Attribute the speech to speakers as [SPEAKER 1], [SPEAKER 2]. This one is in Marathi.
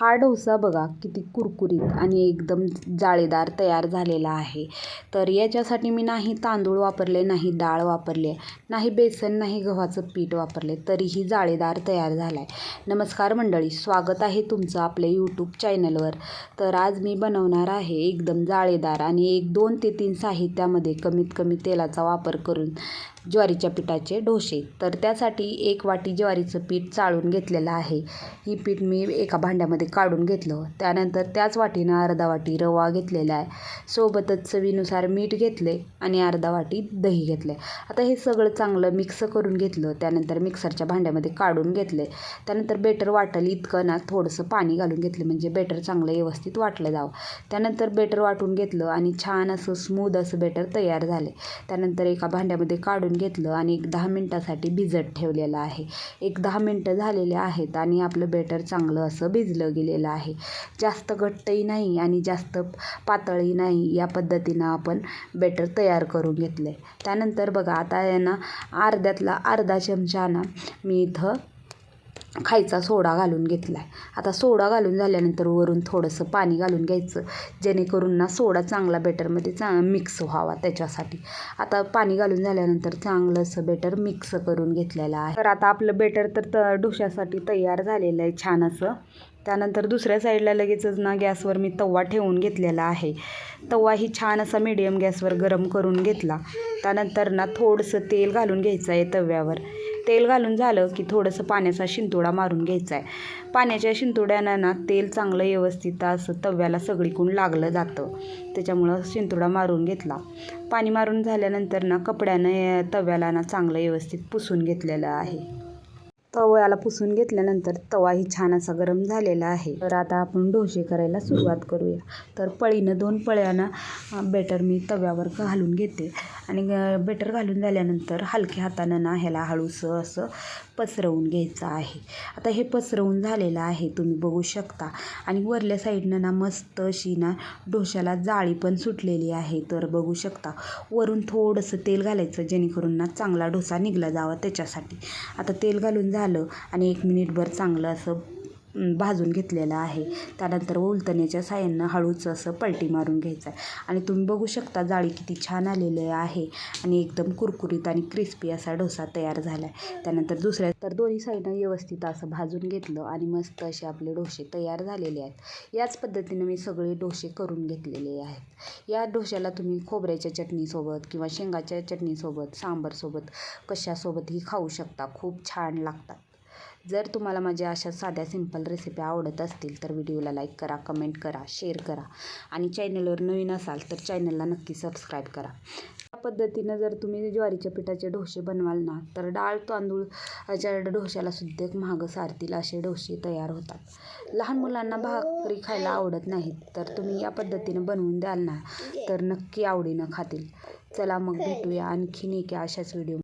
[SPEAKER 1] हा डोसा बघा किती कुरकुरीत आणि एकदम जाळीदार तयार झालेला आहे. तर याच्यासाठी मी नाही तांदूळ वापरले नाही डाळ वापरले नाही बेसन नाही गव्हाचं पीठ वापरले तरीही जाळीदार तयार झाला आहे नमस्कार मंडळी स्वागत आहे तुमचं आपल्या यूट्यूब चॅनलवर तर आज मी बनवणार आहे एकदम जाळीदार आणि एक दोन ते तीन साहित्यामध्ये कमीत कमी तेलाचा वापर करून ज्वारीच्या पिठाचे डोसे. तर त्यासाठी एक वाटी ज्वारीचं पीठ चाळून घेतलेलं आहे. ही पीठ मी एका भांड्यामध्ये काढून घेतलं. त्यानंतर त्याच वाटीनं अर्धा वाटी रवा घेतलेला आहे. सोबतच चवीनुसार मीठ घेतले आणि अर्धा वाटी दही घेतले. आता हे सगळं चांगलं मिक्स करून घेतलं. त्यानंतर मिक्सरच्या भांड्यामध्ये काढून घेतले. त्यानंतर बेटर वाटल इतकं ना थोडंसं पाणी घालून घेतलं. म्हणजे बेटर चांगलं व्यवस्थित वाटलं जावं. त्यानंतर बेटर वाटून घेतलं आणि छान असं स्मूद असं बेटर तयार झाले. त्यानंतर एका भांड्यामध्ये काढून घेतलं आणि एक दहा मिनटासाठी भिजत ठेवलेलं आहे. एक दहा मिनटं झालेले आहेत आणि आपलं बेटर चांगलं असं भिजलं गेलेलं आहे. जास्त घट्टही नाही आणि जास्त पातळही नाही या पद्धतीनं आपण बेटर तयार करून घेतलं आहे त्यानंतर बघा आता यांना अर्ध्यातला अर्धा चमचा ना मी इथं खायचा सोडा घालून घेतला आहे आता सोडा घालून झाल्यानंतर वरून थोडंसं पाणी घालून घ्यायचं. जेणेकरून ना सोडा चांगला बेटरमध्ये चा मिक्स व्हावा त्याच्यासाठी. आता पाणी घालून झाल्यानंतर चांगलं असं बेटर मिक्स करून घेतलेलं आहे. तर आता आपलं बेटर तर त डोशासाठी तयार झालेलं आहे छान असं त्यानंतर दुसऱ्या साईडला लगेचच ना गॅसवर मी तवा ठेवून घेतलेला आहे. तवाही छान असा मीडियम गॅसवर गरम करून घेतला. त्यानंतर ना थोडंसं तेल घालून घ्यायचं आहे तव्यावर. तेल घालून झालं की थोडंसं पाण्याचा शिंतोडा मारून घ्यायचा आहे. पाण्याच्या शिंतोड्यानं ना तेल चांगलं व्यवस्थित असं तव्याला सगळीकडून लागलं जातं. त्याच्यामुळं शिंतोडा मारून घेतला. पाणी मारून झाल्यानंतर ना कपड्यानं तव्याला ना चांगलं व्यवस्थित पुसून घेतलेलं आहे. तव्याला पुसून घेतल्यानंतर तवाही छान असा गरम झालेला आहे. तर आता आपण डोसे करायला सुरुवात करूया. तर पळीनं दोन पळ्यानं बेटर मी तव्यावर घालून घेते. आणि बेटर घालून झाल्यानंतर हलक्या हातानं ना ह्याला हळूसं असं पसरवून घ्यायचं आहे. आता हे पसरवून झालेलं आहे तुम्ही बघू शकता. आणि वरल्या साईडनं ना मस्त अशी ना डोश्याला जाळी पण सुटलेली आहे. तर बघू शकता वरून थोडंसं तेल घालायचं जेणेकरून ना चांगला डोसा निघला जावा त्याच्यासाठी. आता तेल घालून झालं आणि एक मिनिटभर चांगलं असं भाजून घेतलेलं आहे. त्यानंतर उलटण्याच्या साह्यानं हळूच असं पलटी मारून घ्यायचं आहे आणि तुम्ही बघू शकता जाळी किती छान आलेली आहे. आणि एकदम कुरकुरीत आणि क्रिस्पी असा डोसा तयार झाला आहे त्यानंतर दुसऱ्या तर दोन्ही साईडनं व्यवस्थित असं भाजून घेतलं आणि मस्त असे आपले डोसे तयार झालेले आहेत. याच पद्धतीनं मी सगळे डोसे करून घेतलेले आहेत. या डोश्याला तुम्ही खोबऱ्याच्या चटणीसोबत किंवा शेंगाच्या चटणीसोबत सांबरसोबत कशासोबतही खाऊ शकता. खूप छान लागतात. जर तुम्हाला माझ्या अशा साध्या सिंपल रेसिपी आवडत असतील तर व्हिडिओला लाईक करा कमेंट करा शेअर करा. आणि चॅनलवर नवीन असाल तर चॅनलला नक्की सबस्क्राईब करा. या पद्धतीनं जर तुम्ही ज्वारीच्या पिठाचे डोसे बनवाल ना तर डाळ तांदूळच्या डोश्याला सुद्धा एक महाग सारतील असे डोसे तयार होतात. लहान मुलांना भाकरी खायला आवडत नाहीत तर तुम्ही या पद्धतीनं बनवून द्याल ना तर नक्की आवडीनं खातील. चला मग भेटूया आणखीन एका अशाच व्हिडिओ